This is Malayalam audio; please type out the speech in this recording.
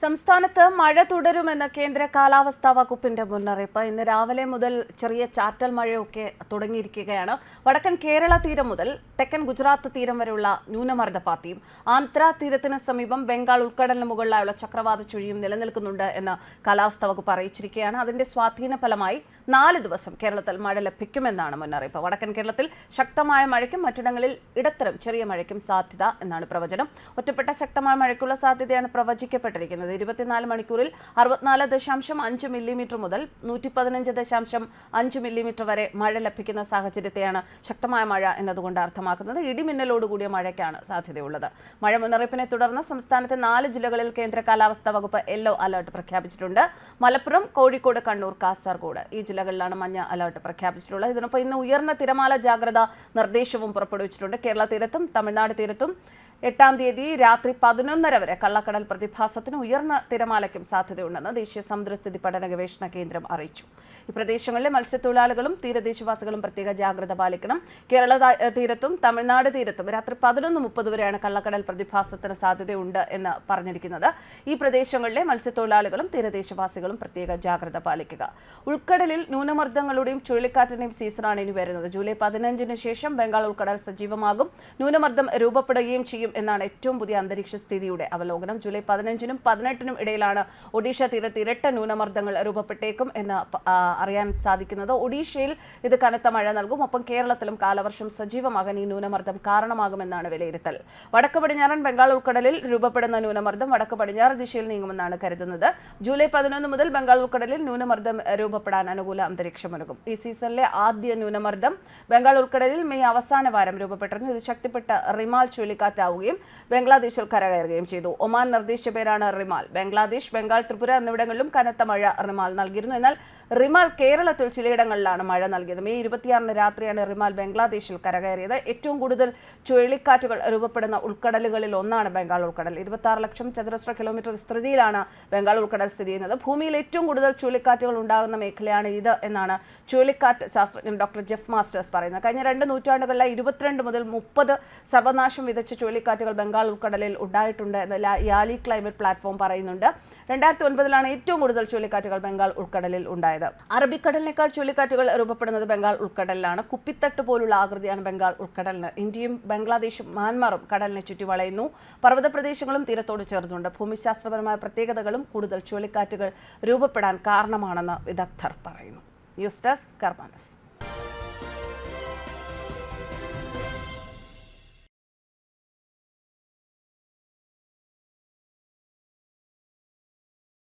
സംസ്ഥാനത്ത് മഴ തുടരുമെന്ന് കേന്ദ്ര കാലാവസ്ഥാ വകുപ്പിന്റെ മുന്നറിയിപ്പ്. ഇന്ന് രാവിലെ മുതൽ ചെറിയ ചാറ്റൽ മഴയൊക്കെ തുടങ്ങിയിരിക്കുകയാണ്. വടക്കൻ കേരള തീരം മുതൽ തെക്കൻ ഗുജറാത്ത് തീരം വരെയുള്ള ന്യൂനമർദ്ദപാത്തിയും ആന്ധ്ര തീരത്തിന് സമീപം ബംഗാൾ ഉൾക്കടലിന് മുകളിലായുള്ള ചക്രവാത ചുഴിയും നിലനിൽക്കുന്നുണ്ട് എന്ന് കാലാവസ്ഥാ വകുപ്പ് അറിയിച്ചിരിക്കുകയാണ്. അതിന്റെ സ്വാധീന ഫലമായി നാല് ദിവസം കേരളത്തിൽ മഴ ലഭിക്കുമെന്നാണ് മുന്നറിയിപ്പ്. വടക്കൻ കേരളത്തിൽ ശക്തമായ മഴയ്ക്കും മറ്റിടങ്ങളിൽ ഇടത്തരം ചെറിയ മഴയ്ക്കും സാധ്യത എന്നാണ് പ്രവചനം. ഒറ്റപ്പെട്ട ശക്തമായ മഴയ്ക്കുള്ള സാധ്യതയാണ് പ്രവചിക്കപ്പെട്ടിരിക്കുന്നത്. ഇരുപത്തിനാല് മണിക്കൂറിൽ അറുപത്തിനാല് ദശാംശം അഞ്ച് മില്ലിമീറ്റർ മുതൽ നൂറ്റി പതിനഞ്ച് ദശാംശം അഞ്ച് മില്ലിമീറ്റർ വരെ മഴ ലഭിക്കുന്ന സാഹചര്യത്തെയാണ് ശക്തമായ മഴ എന്നതുകൊണ്ട് അർത്ഥമാക്കുന്നത്. ഇടിമിന്നലോടുകൂടിയ മഴയ്ക്കാണ് സാധ്യതയുള്ളത്. മഴ മുന്നറിയിപ്പിനെ തുടർന്ന് സംസ്ഥാനത്തെ നാല് ജില്ലകളിൽ കേന്ദ്ര കാലാവസ്ഥാ വകുപ്പ് യെല്ലോ അലർട്ട് പ്രഖ്യാപിച്ചിട്ടുണ്ട്. മലപ്പുറം കോഴിക്കോട് കണ്ണൂർ കാസർഗോഡ് ഈ ജില്ലകളിലാണ് മഞ്ഞ അലർട്ട് പ്രഖ്യാപിച്ചിട്ടുള്ളത്. ഇതിനൊപ്പം ഇന്ന് ഉയർന്ന തിരമാല ജാഗ്രത നിർദ്ദേശവും പുറപ്പെടുവിച്ചിട്ടുണ്ട്. കേരള തീരത്തും തമിഴ്നാട് തീരത്തും എട്ടാം തീയതി രാത്രി പതിനൊന്നര വരെ കള്ളക്കടൽ പ്രതിഭാസത്തിന് ഉയർന്ന തിരമാലയ്ക്കും സാധ്യതയുണ്ടെന്ന് ദേശീയ സമുദ്രസ്ഥിതി പഠന ഗവേഷണ കേന്ദ്രം അറിയിച്ചു. ഈ പ്രദേശങ്ങളിലെ മത്സ്യത്തൊഴിലാളികളും തീരദേശവാസികളും പ്രത്യേക ജാഗ്രത പാലിക്കണം. കേരള തീരത്തും തമിഴ്നാട് തീരത്തും രാത്രി പതിനൊന്ന് മുപ്പത് വരെയാണ് കള്ളക്കടൽ പ്രതിഭാസത്തിന് സാധ്യതയുണ്ട് എന്ന് പറഞ്ഞിരിക്കുന്നത്. ഈ പ്രദേശങ്ങളിലെ മത്സ്യത്തൊഴിലാളികളും തീരദേശവാസികളും പ്രത്യേക ജാഗ്രത പാലിക്കുക. ഉൾക്കടലിൽ ന്യൂനമർദ്ദങ്ങളുടെയും ചുഴലിക്കാറ്റിന്റെയും സീസണാണ് ഇനി വരുന്നത്. ജൂലൈ പതിനഞ്ചിന് ശേഷം ബംഗാൾ ഉൾക്കടൽ സജീവമാകും. ന്യൂനമർദ്ദം രൂപപ്പെടുകയും ചെയ്യും. എന്നാണ് ഏറ്റവും പുതിയ അന്തരീക്ഷ സ്ഥിതിയുടെ അവലോകനം. ജൂലൈ പതിനഞ്ചിനും പതിനെട്ടിനും ഇടയിലാണ് ഒഡീഷ തീരത്ത് ഇരട്ട ന്യൂനമർദ്ദങ്ങൾ രൂപപ്പെട്ടേക്കും എന്ന് അറിയാൻ സാധിക്കുന്നത്. ഒഡീഷയിൽ ഇത് കനത്ത മഴ നൽകും. ഒപ്പം കേരളത്തിലും കാലവർഷം സജീവമാകാൻ ഈ ന്യൂനമർദ്ദം കാരണമാകുമെന്നാണ് വിലയിരുത്തൽ. വടക്ക് പടിഞ്ഞാറൻ ബംഗാൾ ഉൾക്കടലിൽ രൂപപ്പെടുന്ന ന്യൂനമർദ്ദം വടക്ക് പടിഞ്ഞാറ് ദിശയിൽ നീങ്ങുമെന്നാണ് കരുതുന്നത്. ജൂലൈ പതിനൊന്ന് മുതൽ ബംഗാൾ ഉൾക്കടലിൽ ന്യൂനമർദ്ദം രൂപപ്പെടാൻ അനുകൂല അന്തരീക്ഷമൊരുക്കും ഈ സീസണിലെ ആദ്യ ന്യൂനമർദ്ദം ബംഗാൾ ഉൾക്കടലിൽ മെയ് അവസാന വാരം രൂപപ്പെട്ടിരുന്നു. ഇത് ശക്തിപ്പെട്ട റിമാൽ ചുഴലിക്കാറ്റാവുകയും ബംഗ്ലാദേശിൽ കരകയറുകയും ചെയ്തു. ഒമാൻ നിർദ്ദേശിച്ച പേരാണ് റിമാൽ. ബംഗ്ലാദേശ് ബംഗാൾ ത്രിപുര എന്നിവിടങ്ങളിലും കനത്ത മഴ റിമാൽ നൽകിയിരുന്നു. എന്നാൽ റിമാൽ കേരളത്തിൽ ചിലയിടങ്ങളിലാണ് മഴ നൽകിയത്. മെയ് ഇരുപത്തിയാറിന് രാത്രിയാണ് റിമാൽ ബംഗ്ലാദേശിൽ കരകയറിയത്. ഏറ്റവും കൂടുതൽ ചുഴലിക്കാറ്റുകൾ രൂപപ്പെടുന്ന ഉൾക്കടലുകളിൽ ഒന്നാണ് ബംഗാൾ ഉൾക്കടൽ. ഇരുപത്തി ലക്ഷം ചതുരശ്ര കിലോമീറ്റർ വിസ്തൃതിയിലാണ് ബംഗാൾ ഉൾക്കടൽ സ്ഥിതി ചെയ്യുന്നത്. ഭൂമിയിൽ ഏറ്റവും കൂടുതൽ ചുഴലിക്കാറ്റുകൾ ഉണ്ടാകുന്ന മേഖലയാണ് ഇത് എന്നാണ് ചുഴലിക്കാറ്റ് ശാസ്ത്രജ്ഞൻ ഡോക്ടർ ജെഫ് മാസ്റ്റേഴ്സ് പറയുന്നത്. കഴിഞ്ഞ രണ്ട് നൂറ്റാണ്ടുകളിലെ ഇരുപത്തിരണ്ട് മുതൽ മുപ്പത് സർവനാശം വിതച്ച ചുഴലിക്കാറ്റുകൾ ബംഗാൾ ഉൾക്കടലിൽ ഉണ്ടായിട്ടുണ്ട് എന്ന് യാലി ക്ലൈമറ്റ് പ്ലാറ്റ്ഫോം പറയുന്നുണ്ട്. രണ്ടായിരത്തി ഒൻപതിലാണ് ഏറ്റവും കൂടുതൽ ചുഴലിക്കാറ്റുകൾ ബംഗാൾ ഉൾക്കടലിൽ ഉണ്ടായത്. അറബിക്കടലിനേക്കാൾ ചുഴലിക്കാറ്റുകൾ രൂപപ്പെടുന്നത് ബംഗാൾ ഉൾക്കടലിലാണ്. കുപ്പിത്തട്ട് പോലുള്ള ആകൃതിയാണ് ബംഗാൾ ഉൾക്കടലിന്. ഇന്ത്യയും ബംഗ്ലാദേശും മ്യാൻമാറും കടലിനെ ചുറ്റി വളയുന്നു പർവത പ്രദേശങ്ങളും തീരത്തോട് ചേർന്നുണ്ട്. ഭൂമിശാസ്ത്രപരമായ പ്രത്യേകതകളും കൂടുതൽ ചുഴലിക്കാറ്റുകൾ രൂപപ്പെടാൻ കാരണമാണെന്ന് വിദഗ്ധർ പറയുന്നു. News desk കർമാനസ്